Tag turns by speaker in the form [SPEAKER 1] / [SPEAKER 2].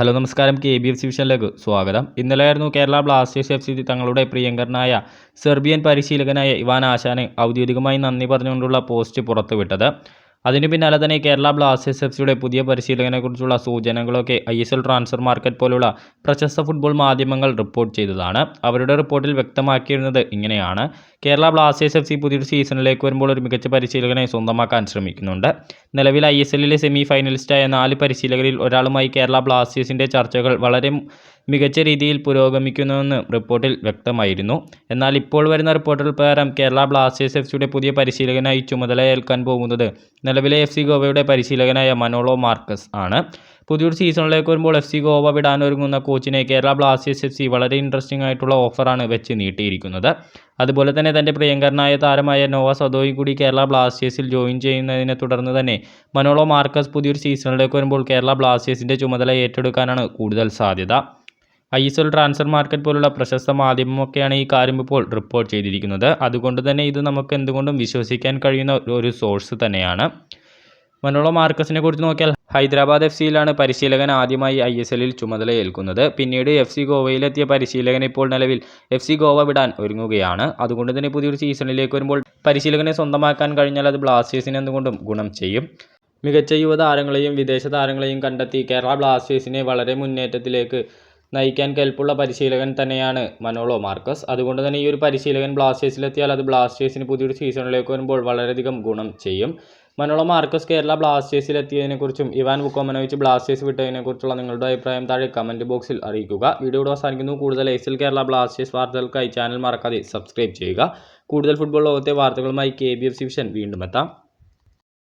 [SPEAKER 1] Hello നമസ്കാരം. K B F C വിഷനിലേക്ക് സ്വാഗതം. ഇന്നലെയായിരുന്നു കേരള ബ്ലാസ്റ്റേഴ്സ് എഫ് സി തങ്ങളുടെ പ്രിയങ്കരനായ സെർബിയൻ പരിശീലകനായ ഇവാൻ ആശാനെ ഔദ്യോഗികമായി നന്ദി പറഞ്ഞുകൊണ്ടുള്ള പോസ്റ്റ് പുറത്തുവിട്ടത്. അതിനു പിന്നാലെ തന്നെ കേരള ബ്ലാസ്റ്റേഴ്സ് എഫ് സിയുടെ പുതിയ പരിശീലകനെക്കുറിച്ചുള്ള സൂചനകളൊക്കെ I S L transfer market പോലുള്ള പ്രശസ്ത ഫുട്ബോൾ മാധ്യമങ്ങൾ റിപ്പോർട്ട് ചെയ്തതാണ്. അവരുടെ റിപ്പോർട്ടിൽ വ്യക്തമാക്കിയിരുന്നത് ഇങ്ങനെയാണ്. കേരള ബ്ലാസ്റ്റേഴ്സ് എഫ് സി പുതിയൊരു സീസണിലേക്ക് വരുമ്പോൾ ഒരു മികച്ച പരിശീലകനെ സ്വന്തമാക്കാൻ ശ്രമിക്കുന്നുണ്ട്. നിലവിൽ ഐ എസ് എല്ലിലെ സെമി ഫൈനലിസ്റ്റായ നാല് പരിശീലകരിൽ ഒരാളുമായി കേരള ബ്ലാസ്റ്റേഴ്സിന്റെ ചർച്ചകൾ വളരെ മികച്ച രീതിയിൽ പുരോഗമിക്കുന്നുവെന്ന് റിപ്പോർട്ടിൽ വ്യക്തമായിരുന്നു. എന്നാൽ ഇപ്പോൾ വരുന്ന റിപ്പോർട്ടുകൾ പ്രകാരം കേരള ബ്ലാസ്റ്റേഴ്സ് എഫ് സിയുടെ പുതിയ പരിശീലകനായി ചുമതലയേൽക്കാൻ പോകുന്നത് നിലവിലെ എഫ് സി ഗോവയുടെ പരിശീലകനായ മനോളോ മാർക്കസ് ആണ്. പുതിയൊരു സീസണിലേക്ക് വരുമ്പോൾ എഫ് സി ഗോവ വിടാനൊരുങ്ങുന്ന കോച്ചിനെ കേരള ബ്ലാസ്റ്റേഴ്സ് എഫ് സി വളരെ ഇൻട്രസ്റ്റിംഗ് ആയിട്ടുള്ള ഓഫറാണ് വെച്ച് നീട്ടിയിരിക്കുന്നത്. അതുപോലെ തന്നെ തന്റെ പ്രിയങ്കരനായ താരമായ നോവ സദോയി കൂടി കേരള ബ്ലാസ്റ്റേഴ്സിൽ ജോയിൻ ചെയ്യുന്നതിനെ തുടർന്ന് തന്നെ മനോളോ മാർക്കസ് പുതിയൊരു സീസണിലേക്ക് വരുമ്പോൾ കേരള ബ്ലാസ്റ്റേഴ്സിന്റെ ചുമതല ഏറ്റെടുക്കാനാണ് കൂടുതൽ സാധ്യത. I S L transfer market പോലുള്ള പ്രശസ്ത മാധ്യമമൊക്കെയാണ് ഈ കാര്യം ഇപ്പോൾ റിപ്പോർട്ട് ചെയ്തിരിക്കുന്നത്. അതുകൊണ്ട് തന്നെ ഇത് നമുക്ക് എന്തുകൊണ്ടും വിശ്വസിക്കാൻ കഴിയുന്ന ഒരു സോഴ്സ് തന്നെയാണ്. മനോള മാർക്കസിനെ കുറിച്ച് നോക്കിയാൽ ഹൈദരാബാദ് എഫ് സിയിലാണ് പരിശീലകൻ ആദ്യമായി ഐ എസ് എല്ലിൽ ചുമതലയേൽക്കുന്നത് പിന്നീട് എഫ് സി ഗോവയിലെത്തിയ പരിശീലകൻ ഇപ്പോൾ നിലവിൽ എഫ് സി ഗോവ വിടാൻ ഒരുങ്ങുകയാണ്. അതുകൊണ്ട് തന്നെ പുതിയൊരു സീസണിലേക്ക് വരുമ്പോൾ പരിശീലകനെ സ്വന്തമാക്കാൻ കഴിഞ്ഞാൽ അത് ബ്ലാസ്റ്റേഴ്സിന് എന്തുകൊണ്ടും ഗുണം ചെയ്യും. മികച്ച യുവതാരങ്ങളെയും വിദേശ താരങ്ങളെയും കണ്ടെത്തി കേരള ബ്ലാസ്റ്റേഴ്സിനെ വളരെ മുന്നേറ്റത്തിലേക്ക് നയിക്കാൻ കെൽപ്പുള്ള പരിശീലകൻ തന്നെയാണ് മനോളോ മാർക്കസ്. അതുകൊണ്ട് തന്നെ ഈ ഒരു പരിശീലകൻ ബ്ലാസ്റ്റേഴ്സിലെത്തിയാൽ അത് ബ്ലാസ്റ്റേഴ്സിന് പുതിയൊരു സീസണിലേക്ക് വരുമ്പോൾ വളരെയധികം ഗുണം ചെയ്യും. മനോളോ മാർക്കസ് കേരള ബ്ലാസ്റ്റേഴ്സിലെത്തിയതിനെക്കുറിച്ചും ഇവാൻ വുക്കോമനോവിച്ച് ബ്ലാസ്റ്റേഴ്സ് വിട്ടതിനെക്കുറിച്ചുള്ള നിങ്ങളുടെ അഭിപ്രായം താഴെ കമന്റ് ബോക്സിൽ അറിയിക്കുക. വീഡിയോ അവസാനിക്കുന്നു. കൂടുതൽ എസ് കേരള ബ്ലാസ്റ്റേഴ്സ് വാർത്തകൾക്കായി ചാനൽ മറക്കാതെ സബ്സ്ക്രൈബ് ചെയ്യുക. കൂടുതൽ ഫുട്ബോൾ ലോകത്തെ വാർത്തകളുമായി കെ ബി എഫ് സിവിഷൻ വീണ്ടും എത്താം.